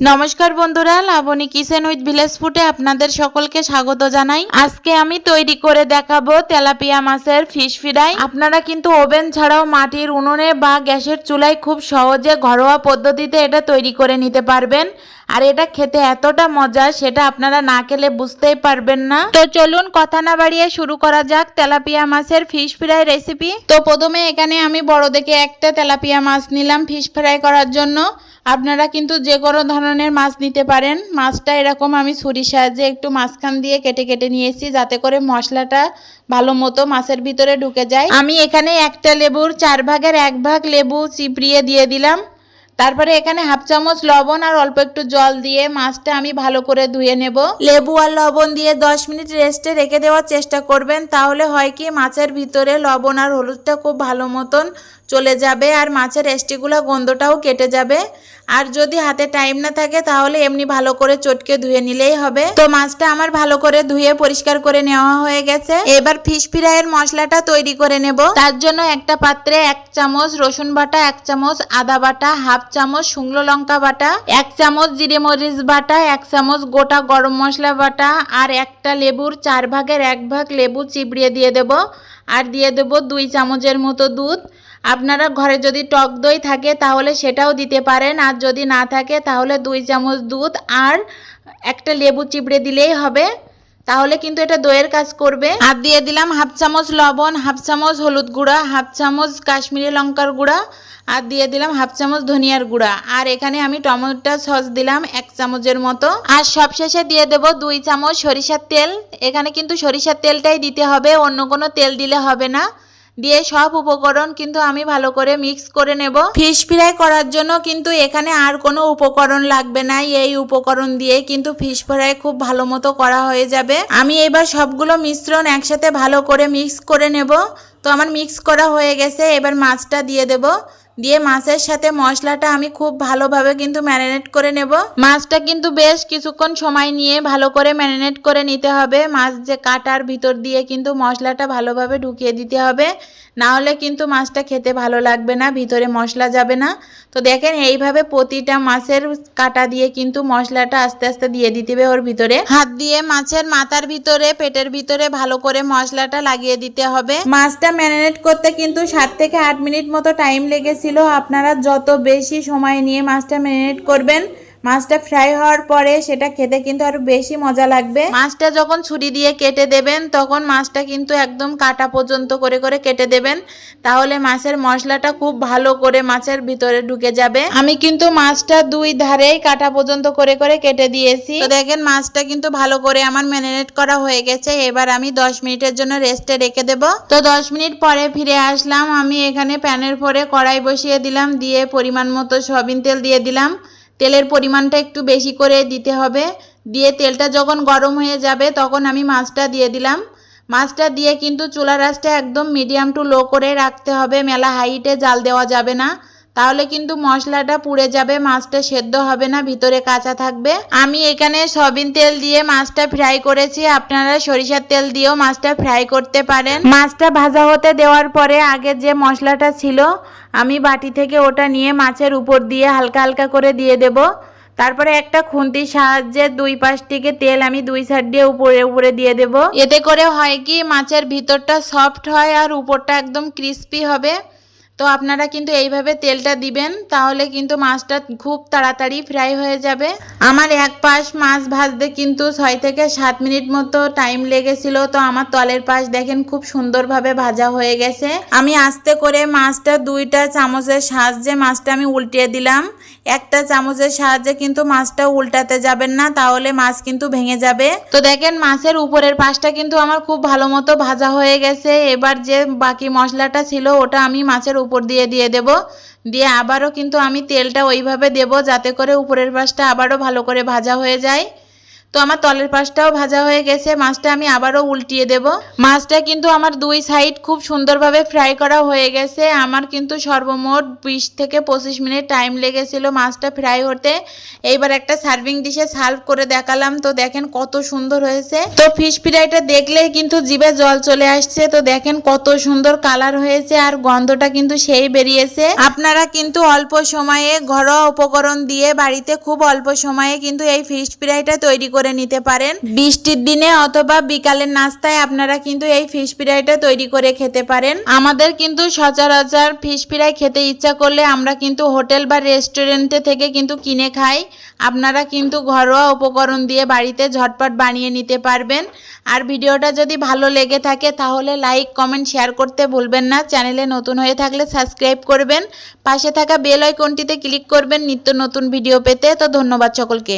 নমস্কার বন্ধুরা, Laboni kitchen with village ফুটে আপনাদের সকলকে স্বাগত জানাই। আজকে আমি তৈরি করে দেখাবো তেলাপিয়া মাছের ফিশ ফ্রাই আপনারা কিন্তু ওভেন ছাড়াও মাটির উনুনে বা গ্যাসের চুলায় খুব সহজে ঘরোয়া পদ্ধতিতে এটা তৈরি করে নিতে পারবেন। আর এটা খেতে এতটা মজা, সেটা আপনারা না খেলে বুঝতেই পারবেন না। তো চলুন কথা না বাড়িয়ে শুরু করা যাক তেলাপিয়া মাছের ফিশ ফ্রাই রেসিপি। তো প্রথমে এখানে আমি বড় দেখে একটা তেলাপিয়া মাছ নিলাম ফিশ ফ্রাই করার জন্য। আপনারা কিন্তু যে কোনো ধরনের মাছ নিতে পারেন। মাছটা এরকম আমি ছুরির সাহায্যে একটু মাঝখান দিয়ে কেটে কেটে নিয়েছি, যাতে করে মশলাটা ভালো মতো মাছের ভিতরে ঢুকে যায়। আমি এখানে একটা লেবুর চার ভাগের এক ভাগ লেবু চিপড়িয়ে দিয়ে দিলাম। তারপরে এখানে হাফ চামচ লবণ আর অল্প একটু জল দিয়ে মাছটা আমি ভালো করে ধুয়ে নেব। লেবু আর লবণ দিয়ে 10 মিনিট রেস্টে রেখে দেওয়ার চেষ্টা করবেন, তাহলে হয় কি মাছের ভিতরে লবণ আর হলুদটা খুব ভালো মতন চলে যাবে আর মাছের রেস্টিগুলো গন্ধটাও কেটে যাবে। আর যদি হাতে টাইম না থাকে, তাহলে এমনি ভালো করে চটকে ধুয়ে নিলেই হবে। তো মাছটা আমার ভালো করে ধুয়ে পরিষ্কার করে নেওয়া হয়ে গেছে। এবার ফিশ ফ্রাইয়ের মশলাটা তৈরি করে নেব। তার জন্য একটা পাত্রে এক চামচ রসুন বাটা, এক চামচ আদা বাটা, হাফ চামচ শুকনো লঙ্কা বাটা, এক চামচ জিরে মরিচ বাটা, এক চামচ গোটা গরম মশলা বাটা, আর একটা লেবুর চার ভাগের এক ভাগ লেবু চিবড়িয়ে দিয়ে দেব। আর দিয়ে দেব দুই চামচের মতো দুধ। আপনারা ঘরে যদি টক দই থাকে তাহলে সেটাও দিতে পারেন, আর যদি না থাকে তাহলে দুই চামচ দুধ আর একটা লেবু চিবড়ে দিলেই হবে। তাহলে কিন্তু এটা দইয়ের কাজ করবে। আর দিয়ে দিলাম হাফ চামচ লবণ, হাফ চামচ হলুদ গুঁড়া, হাফ চামচ কাশ্মীরি লঙ্কার গুঁড়া আর দিয়ে দিলাম হাফ চামচ ধনিয়ার গুঁড়া। আর এখানে আমি টমেটো সস দিলাম এক চামচের মতো। আর সবশেষে দিয়ে দেব দুই চামচ সরিষার তেল। এখানে কিন্তু সরিষার তেলটাই দিতে হবে, অন্য কোনো তেল দিলে হবে না। দিয়ে সব উপকরণ কিন্তু আমি ভালো করে মিক্স করে নেব। ফিশ ফ্রাই করার জন্য কিন্তু এখানে আর কোনো উপকরণ লাগবে না। এই উপকরণ দিয়ে কিন্তু ফিশ ফ্রাই খুব ভালো মতো করা হয়ে যাবে। আমি এবার সবগুলো মিশ্রণ একসাথে ভালো করে মিক্স করে নেব। তো আমার মিক্স করা হয়ে গেছে। এবার মাছটা দিয়ে দেব। দিয়ে মাছের সাথে মশলাটা আমি খুব ভালোভাবে কিন্তু ম্যারিনেট করে নেব। মাছটা কিন্তু বেশ কিছুক্ষণ সময় নিয়ে ভালো করে ম্যারিনেট করে নিতে হবে। মাছ যে কাটার ভিতর দিয়ে কিন্তু মশলাটা ভালোভাবে ঢুকিয়ে দিতে হবে। না হলে কিন্তু মাছটা খেতে ভালো লাগবে না, ভিতরে মশলা যাবে না। তো দেখেন, এইভাবে প্রতিটা মাছের কাটা দিয়ে কিন্তু মশলাটা আস্তে আস্তে দিয়ে দিতে হবে ওর ভিতরে। হাত দিয়ে মাছের মাথার ভিতরে, পেটের ভিতরে ভালো করে মশলাটা লাগিয়ে দিতে হবে। মাছটা ম্যারিনেট করতে কিন্তু সাত থেকে আট মিনিট মতো টাইম লেগেছিল আপনারা যত বেশি সময় নিয়ে মাছটা ম্যারিনেট করবেন মাছটা ফ্রাই হওয়ার পরে সেটা খেতে কিন্তু আরও বেশি মজা লাগবে। মাছটা যখন ছুরি দিয়ে কেটে দেবেন, তখন মাছটা কিন্তু একদম কাটা পর্যন্ত করে করে কেটে দেবেন। তাহলে মাছের মশলাটা খুব ভালো করে মাছের ভিতরে ঢুকে যাবে। আমি কিন্তু মাছটা দুই ধারেই কাটা পর্যন্ত করে করে কেটে দিয়েছি। তো দেখেন মাছটা কিন্তু ভালো করে আমার ম্যারিনেট করা হয়ে গেছে। এবার আমি দশ মিনিটের জন্য রেস্টে রেখে দেব। তো দশ মিনিট পরে ফিরে আসলাম। আমি এখানে প্যানের পরে কড়াই বসিয়ে দিলাম, দিয়ে পরিমাণ মতো সয়াবিন তেল দিয়ে দিলাম। তেলের পরিমাণটা একটু বেশি করে দিতে হবে। দিয়ে তেলটা যখন গরম হয়ে যাবে, তখন আমি মাছটা দিয়ে দিলাম। মাছটা দিয়ে কিন্তু চুলা রাসটা একদম মিডিয়াম টু লো করে রাখতে হবে। মেলা হাইটে জাল দেওয়া যাবে না। তাহলে কিন্তু মশলাটা পুড়ে যাবে, মাছটা সেদ্ধ হবে না, ভিতরে কাঁচা থাকবে। আমি এখানে সয়াবিন তেল দিয়ে মাছটা ফ্রাই করেছি, আপনারা সরিষার তেল দিয়েও মাছটা ফ্রাই করতে পারেন। মাছটা ভাজা হতে দেওয়ার পরে আগে যে মশলাটা ছিল, আমি বাটি থেকে ওটা নিয়ে মাছের উপর দিয়ে হালকা হালকা করে দিয়ে দেব। তারপরে একটা খুন্তির সাহায্যে দুই পাশ থেকে তেল আমি দুই সাইড দিয়ে উপরে উপরে দিয়ে দেব। এতে করে হয় কি, মাছের ভিতরটা সফট হয় আর উপরটা একদম ক্রিস্পি হবে। তো আপনারা কিন্তু এইভাবে তেলটা দিবেন, তাহলে কিন্তু মাছটা খুব তাড়াতাড়ি ফ্রাই হয়ে যাবে। আমার এক পাশ মাছ ভাজতে কিন্তু ছয় থেকে সাত মিনিট মতো টাইম লেগেছিল, তো আমার তলের পাশ দেখেন খুব সুন্দরভাবে ভাজা হয়ে গেছে। আমি আস্তে করে মাছটা দুইটা চামচের সাহায্যে মাছটা আমি উল্টিয়ে দিলাম। একটা চামচের সাহায্যে কিন্তু মাছটা উল্টাতে যাবেন না, তাহলে মাছ কিন্তু ভেঙে যাবে। তো দেখেন মাছের উপরের পাশটা কিন্তু আমার খুব ভালো মতো ভাজা হয়ে গেছে। এবার যে বাকি মশলাটা ছিল, ওটা আমি মাছের উপর দিয়ে দিয়ে দেব। দিয়ে আবারও কিন্তু আমি তেলটা ওইভাবে দেব যাতে করে উপরের পাশটা আবারও ভালো করে ভাজা হয়ে যায়। তো আমার তলের পাশটাও ভাজা হয়ে গেছে, মাছটা আমি আবারও উল্টিয়ে দেব। মাছটা কিন্তু আমার দুই সাইড খুব সুন্দরভাবে ফ্রাই করা হয়ে গেছে। আমার কিন্তু সর্বমোট বিশ থেকে পঁচিশ মিনিট টাইম লেগেছিল মাছটা ফ্রাই হতে। এইবার একটা সার্ভিং ডিশে সার্ভ করে দেখালাম। তো দেখেন কত সুন্দর হয়েছে। তো ফিশ ফ্রাইটা দেখলেই কিন্তু জিভে জল চলে আসছে। তো দেখেন কত সুন্দর কালার হয়েছে আর গন্ধটা কিন্তু সেই বেরিয়েছে। আপনারা কিন্তু অল্প সময়ে ঘরোয়া উপকরণ দিয়ে বাড়িতে খুব অল্প সময়ে কিন্তু এই ফিশ ফ্রাইটা তৈরি করে নিতে পারেন। বৃষ্টির দিনে অথবা বিকালের নাস্তায় আপনারা কিন্তু এই ফিশ ফ্রাইটা তৈরি করে খেতে পারেন। আমাদের কিন্তু সচরাচর ফিশ ফ্রাই খেতে ইচ্ছা করলে আমরা কিন্তু হোটেল বা রেস্টুরেন্টে থেকে কিন্তু কিনে খাই। আপনারা কিন্তু ঘরোয়া উপকরণ দিয়ে বাড়িতে ঝটপট বানিয়ে নিতে পারবেন। আর ভিডিওটা যদি ভালো লেগে থাকে তাহলে লাইক, কমেন্ট, শেয়ার করতে ভুলবেন না। চ্যানেলে নতুন হয়ে থাকলে সাবস্ক্রাইব করবেন। পাশে থাকা বেল আইকনটিতে ক্লিক করবেন নিত্য নতুন ভিডিও পেতে। তো ধন্যবাদ সকলকে।